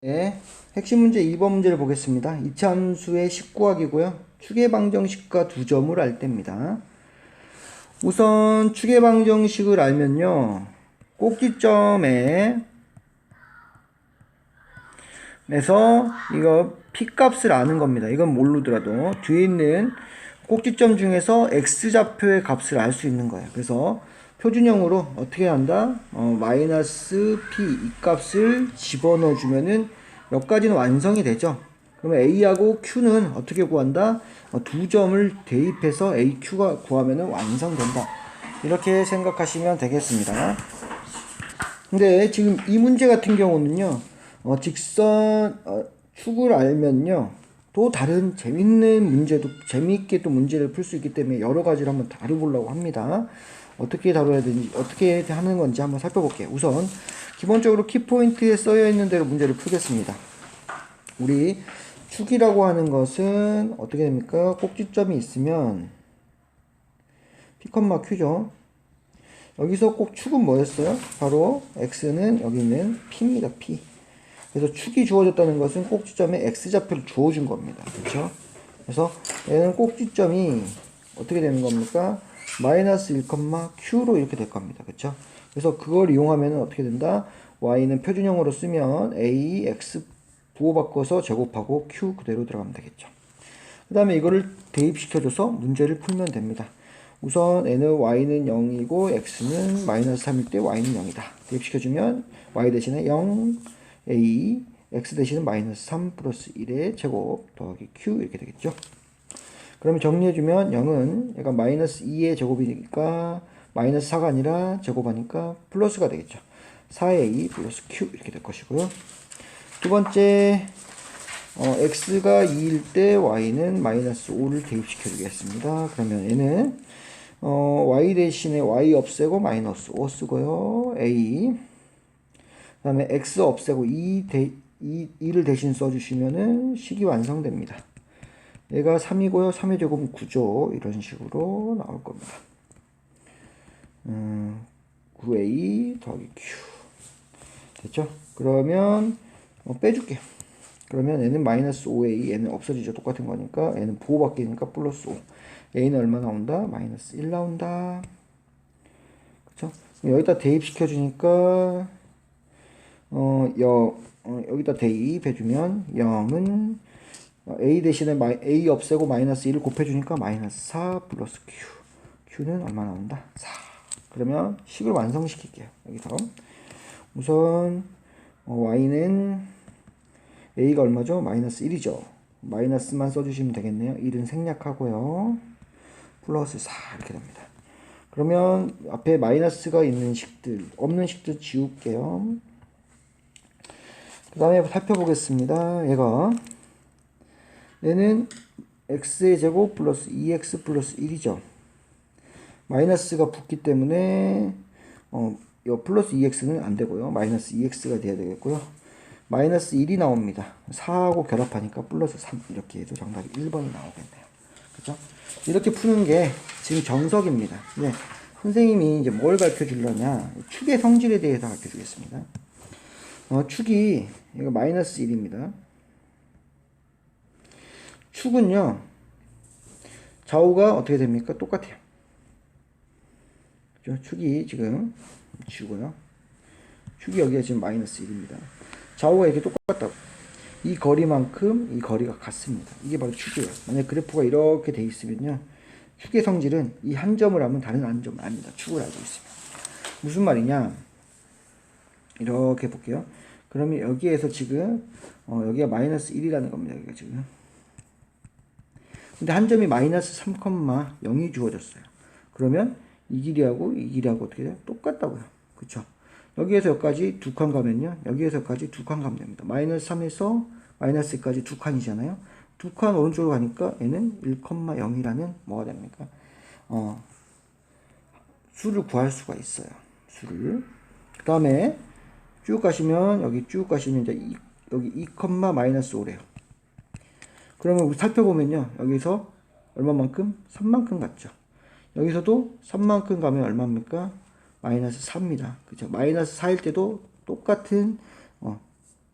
네, 핵심 문제 2번 문제를 보겠습니다. 이차함수의 19학이고요. 추계방정식과 두 점을 알 때입니다. 우선 추계방정식을 알면요. 꼭지점에 에서 이거 p값을 아는 겁니다. 이건 모르더라도 뒤에 있는 꼭지점 중에서 x좌표의 값을 알 수 있는 거예요. 그래서 표준형으로 어떻게 한다? 어, 마이너스 p 이 값을 집어넣어 주면은 여기까지는 완성이 되죠. 그러면 a하고 q는 어떻게 구한다? 어, 두 점을 대입해서 aq가 구하면은 완성된다. 이렇게 생각하시면 되겠습니다. 근데 지금 이 문제 같은 경우는요, 어, 직선 어, 축을 알면요, 또 다른 재밌는 문제도 재미있게 또 문제를 풀 수 있기 때문에 여러 가지를 한번 다뤄보려고 합니다. 어떻게 다뤄야 되는지 어떻게 하는 건지 한번 살펴볼게요. 우선 기본적으로 키포인트에 쓰여 있는 대로 문제를 풀겠습니다. 우리 축이라고 하는 것은 어떻게 됩니까? 꼭지점이 있으면 P, Q죠. 여기서 꼭 축은 뭐였어요? 바로 x는 여기 있는 p입니다. p. 그래서 축이 주어졌다는 것은 꼭지점에 x좌표를 주어준 겁니다. 그렇죠? 그래서 얘는 꼭지점이 어떻게 되는 겁니까? 마이너스 1, q로 이렇게 될 겁니다. 그렇죠? 그래서 그걸 이용하면 어떻게 된다? y는 표준형으로 쓰면 a, x 부호 바꿔서 제곱하고 q 그대로 들어가면 되겠죠. 그 다음에 이거를 대입시켜줘서 문제를 풀면 됩니다. 우선 n은 y는 0이고 x는 마이너스 3일 때 y는 0이다. 대입시켜주면 y 대신에 0, a, x 대신에 마이너스 3 플러스 1의 제곱 더하기 q 이렇게 되겠죠. 그러면 정리해주면 0은 얘가 마이너스 2의 제곱이니까 마이너스 4가 아니라 제곱하니까 플러스가 되겠죠. 4a 플러스 q 이렇게 될 것이고요. 두 번째 어, x가 2일 때 y는 마이너스 5를 대입시켜 주겠습니다. 그러면 얘는 어, y 대신에 y 없애고 마이너스 5 쓰고요. a 그 다음에 x 없애고 2, 대, 2, 2를 대신 써주시면은 식이 완성됩니다. 얘가 3이고요. 3의 제곱은 9죠. 이런 식으로 나올 겁니다. 음, 9a 더하기 q 됐죠? 그러면 어, 빼줄게요. 그러면 얘는 마이너스 5a, 얘는 없어지죠. 똑같은 거니까 얘는 보호 바뀌니까 플러스 5. a는 얼마 나온다? 마이너스 1 나온다. 그쵸? 여기다 대입시켜 주니까 어, 여, 어, 여기다 대입해주면 0은 a 대신에 마이, a 없애고 마이너스 1을 곱해주니까 마이너스 4 플러스 q. q는 얼마 나온다? 4. 그러면 식을 완성시킬게요. 여기서 우선 어, y는 a가 얼마죠? 마이너스 1이죠. 마이너스만 써주시면 되겠네요. 1은 생략하고요. 플러스 4 이렇게 됩니다. 그러면 앞에 마이너스가 있는 식들, 없는 식들 지울게요. 그 다음에 살펴보겠습니다. 얘가 얘는 x의 제곱 플러스 2x 플러스 1이죠. 마이너스가 붙기 때문에 어, 요 플러스 2x는 안 되고요. 마이너스 2x가 돼야 되겠고요. 마이너스 1이 나옵니다. 4하고 결합하니까 플러스 3 이렇게 해도 정답이 1번이 나오겠네요. 그죠? 이렇게 푸는 게 지금 정석입니다. 네. 선생님이 이제 뭘 가르쳐 주려냐? 축의 성질에 대해서 가르쳐 주겠습니다. 어, 축이 이거 마이너스 1입니다. 축은요. 좌우가 어떻게 됩니까? 똑같아요. 그죠? 축이 지금 지우고요. 축이 여기가 지금 마이너스 1입니다. 좌우가 이렇게 똑같다고. 이 거리만큼 이 거리가 같습니다. 이게 바로 축이에요. 만약 그래프가 이렇게 돼 있으면요. 축의 성질은 이 한 점을 하면 다른 한 점을 압니다. 축을 알고 있으면. 무슨 말이냐? 이렇게 볼게요. 그러면 여기에서 지금 어, 여기가 마이너스 1이라는 겁니다. 여기가 지금. 근데 한 점이 마이너스 3,0이 주어졌어요. 그러면 이 길이하고 이 길이하고 어떻게 돼요? 똑같다고요. 그쵸? 여기에서 여기까지 두 칸 가면요. 여기에서 여기까지 두 칸 가면 됩니다. 마이너스 3에서 마이너스 2까지 두 칸이잖아요. 두 칸 오른쪽으로 가니까 얘는 1,0이라는 뭐가 됩니까? 어, 수를 구할 수가 있어요. 수를. 그 다음에 쭉 가시면 여기 쭉 가시면 이제 이, 여기 2, 마이너스 5래요. 그러면 살펴보면요. 여기서 얼마만큼? 3만큼 갔죠. 여기서도 3만큼 가면 얼마입니까? 마이너스 4입니다. 그죠? 마이너스 4일 때도 똑같은 어,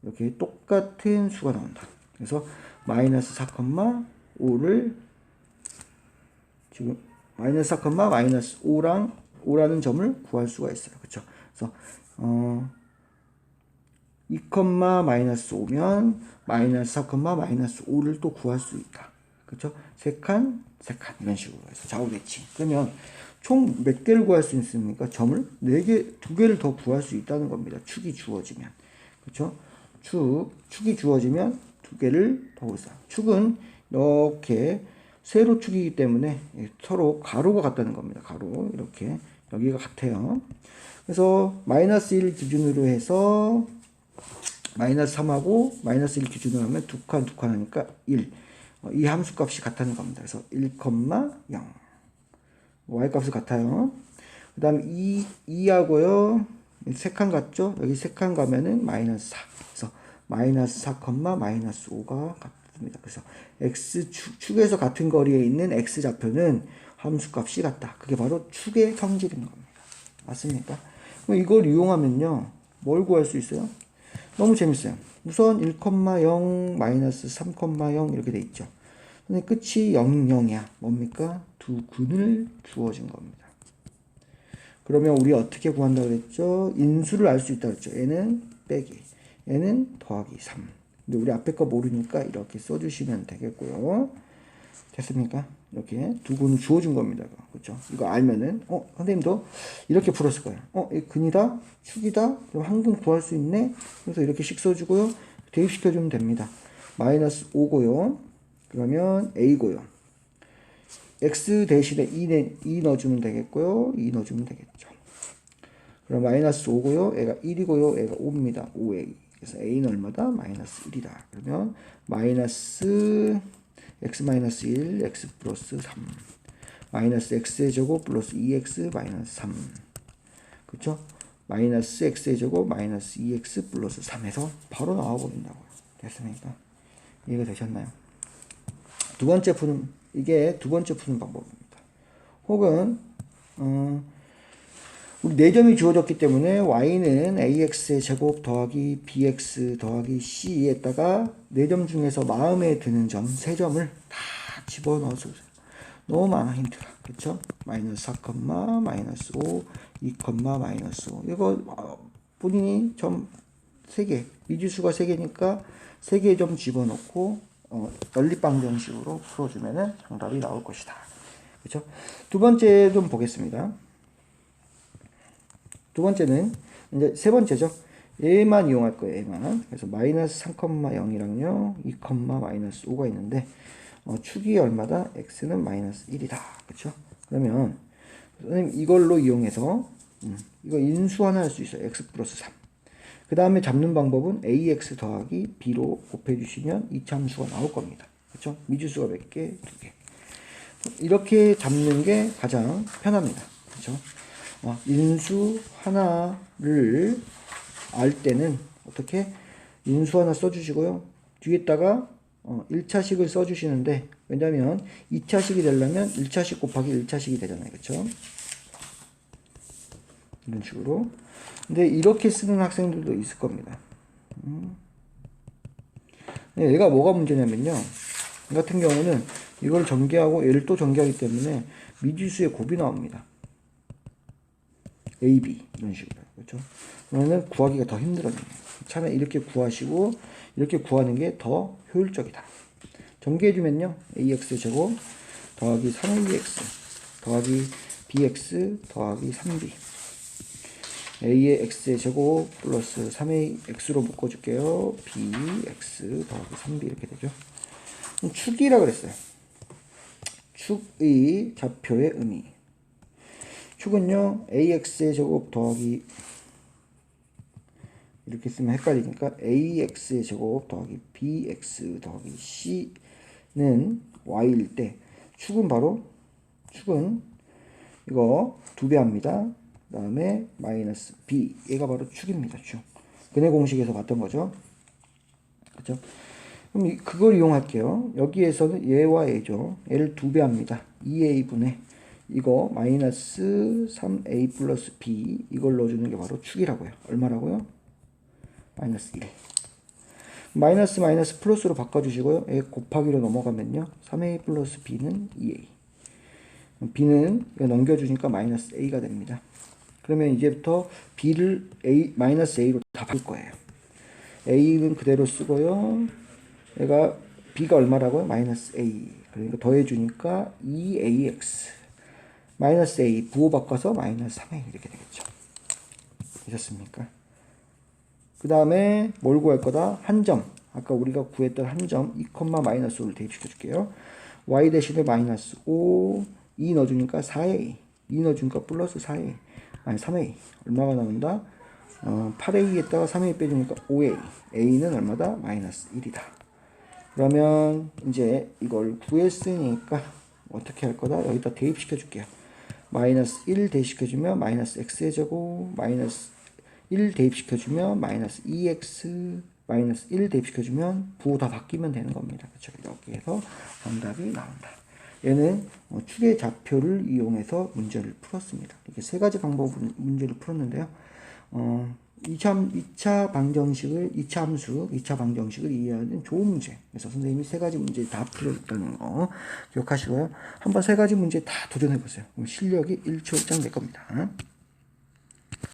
이렇게 똑같은 수가 나온다. 그래서 마이너스 4,5를 지금 마이너스 4, 마이너스 5랑 5라는 점을 구할 수가 있어요. 그렇죠? 그래서 어, 2, 마이너스 5면 마이너스 4, 마이너스 5를 또 구할 수 있다. 그렇죠? 세 칸, 세 칸 이런 식으로 해서 좌우 대칭. 그러면 총 몇 개를 구할 수 있습니까? 점을 네 개, 두 개를 더 구할 수 있다는 겁니다. 축이 주어지면. 그렇죠? 축, 축이 주어지면 두 개를 더 구할 수 있다. 축은 이렇게 세로 축이기 때문에 서로 가로가 같다는 겁니다. 가로 이렇게 여기가 같아요. 그래서 마이너스 1 기준으로 해서 마이너스 3하고 마이너스 1 기준으로 하면 두 칸, 두 칸 하니까 1. 어, 이 함수 값이 같다는 겁니다. 그래서 1,0. y 값이 같아요. 그 다음 2, 2하고요. 세칸 같죠? 여기 세칸 가면은 마이너스 4. 그래서 마이너스 4, 마이너스 5가 같습니다. 그래서 x 축, 축에서 같은 거리에 있는 x 좌표는 함수 값이 같다. 그게 바로 축의 성질인 겁니다. 맞습니까? 그럼 이걸 이용하면요. 뭘 구할 수 있어요? 너무 재밌어요. 우선 1,0 마이너스 3,0 이렇게 돼 있죠. 근데 끝이 0, 0이야. 뭡니까? 두 근을 주어진 겁니다. 그러면 우리 어떻게 구한다고 그랬죠? 인수를 알 수 있다고 그랬죠. 얘는 빼기, 얘는 더하기 3. 근데 우리 앞에 거 모르니까 이렇게 써주시면 되겠고요. 됐습니까? 이렇게 두 근을 주어준 겁니다. 그렇죠? 이거 알면은 어 선생님도 이렇게 풀었을 거예요. 어이 근이다, 축이다. 그럼 한 근 구할 수 있네. 그래서 이렇게씩 써주고요. 대입시켜 주면 됩니다. 마이너스 5고요. 그러면 a고요. x 대신에 2, 내, 2 넣어주면 되겠고요. 2 넣어주면 되겠죠. 그럼 마이너스 5고요. 얘가 1이고요. 얘가 5입니다. 5a. 그래서 a는 얼마다? 마이너스 1이다. 그러면 마이너스 x 마이너스 1, x 플러스 3 마이너스 x의 제곱 플러스 2x 마이너스 3 그쵸? 마이너스 x의 제곱 마이너스 2x 플러스 3에서 바로 나와버린다고요. 됐습니까? 이해가 되셨나요? 두 번째 푸는 이게 두 번째 푸는 방법입니다. 혹은 어, 우리 4점이 주어졌기 때문에 y는 ax의 제곱 더하기 bx 더하기 c에다가 4점 중에서 마음에 드는 점 3점을 다 집어넣어 주세요. 너무 많아 힌트가 그쵸? 마이너스 4, 마이너스 5, 2, 마이너스 5 이거 어, 본인이 점 3개 미지수가 3개니까 3개 점 집어넣고 어, 연립방 정식으로 풀어주면 정답이 나올 것이다. 그쵸? 두 번째 좀 보겠습니다. 두 번째는 이제 세 번째죠. 얘만 이용할 거예요. 얘만. 그래서 마이너스 3,0이랑요. 2, 마이너스 5가 있는데 어, 축이 얼마다? x는 마이너스 1이다. 그렇죠? 그러면 선생님 이걸로 이용해서 음, 이거 인수 하나 할 수 있어요. x 플러스 3. 그 다음에 잡는 방법은 ax 더하기 b로 곱해주시면 이차 함수가 나올 겁니다. 그렇죠? 미지수가 몇 개? 두 개. 이렇게 잡는 게 가장 편합니다. 그렇죠? 어, 인수 하나를 알 때는 어떻게 인수 하나 써주시고요. 뒤에다가 어, 1차식을 써주시는데 왜냐면 2차식이 되려면 1차식 곱하기 1차식이 되잖아요. 그쵸? 이런 식으로. 근데 이렇게 쓰는 학생들도 있을 겁니다. 음. 얘가 뭐가 문제냐면요. 이 같은 경우는 이걸 전개하고 얘를 또 전개하기 때문에 미지수의 곱이 나옵니다. A, B 이런 식으로 그렇죠? 그러면 구하기가 더 힘들어요. 차라리 이렇게 구하시고 이렇게 구하는 게 더 효율적이다. 전개해주면요. ax 제곱 더하기 3ax 더하기 bx 더하기 3b a의 x의 제곱 플러스 3ax로 묶어줄게요. bx 더하기 3b 이렇게 되죠. 축이라 그랬어요. 축의 좌표의 의미. 축은요 ax의 제곱 더하기 이렇게 쓰면 헷갈리니까 ax의 제곱 더하기 bx 더하기 c는 y일 때 축은 바로 축은 이거 두 배 합니다. 그 다음에 마이너스 b 얘가 바로 축입니다. 축. 근해 공식에서 봤던 거죠. 그죠? 그럼 그걸 이용할게요. 여기에서는 얘와 얘죠. 얘를 두 배 합니다. 2a분의 이거 마이너스 3a 플러스 b 이걸 넣어주는 게 바로 축이라고요. 얼마라고요? 마이너스 1. 마이너스 마이너스 플러스로 바꿔주시고요. A 곱하기로 넘어가면요. 3A 플러스 B는 2A. B는 넘겨주니까 마이너스 A가 됩니다. 그러면 이제부터 B를 A, 마이너스 A로 다 바꿀 거예요. A는 그대로 쓰고요. 얘가 B가 얼마라고요? 마이너스 A. 그러니까 더해주니까 2AX. 마이너스 A 부호 바꿔서 마이너스 3A 이렇게 되겠죠. 되셨습니까? 그 다음에 뭘 구할 거다? 한 점. 아까 우리가 구했던 한 점, 2, 마이너스 5를 대입시켜 줄게요. y 대신에 마이너스 5, 2 넣어주니까 4a. 2 넣어주니까 플러스 4a. 아니, 3a. 얼마가 나온다? 어, 8a에다가 3a 빼주니까 5a. a는 얼마다? 마이너스 1이다. 그러면 이제 이걸 구했으니까 어떻게 할 거다? 여기다 대입시켜 줄게요. 마이너스 1 대입시켜주면 마이너스 x의 제곱 마이너스 1 대입시켜주면 마이너스 2x 마이너스 1 대입시켜주면 부호 다 바뀌면 되는 겁니다. 그렇죠? 여기에서 정답이 나온다. 얘는 어, 추계 좌표를 이용해서 문제를 풀었습니다. 이렇게 세 가지 방법으로 문제를 풀었는데요. 어, 2차, 2차 방정식을, 2차 함수, 2차 방정식을 이해하는 좋은 문제. 그래서 선생님이 세 가지 문제 다 풀어줬다는 거 기억하시고요. 한번 세 가지 문제 다 도전해보세요. 실력이 일초일장 될 겁니다.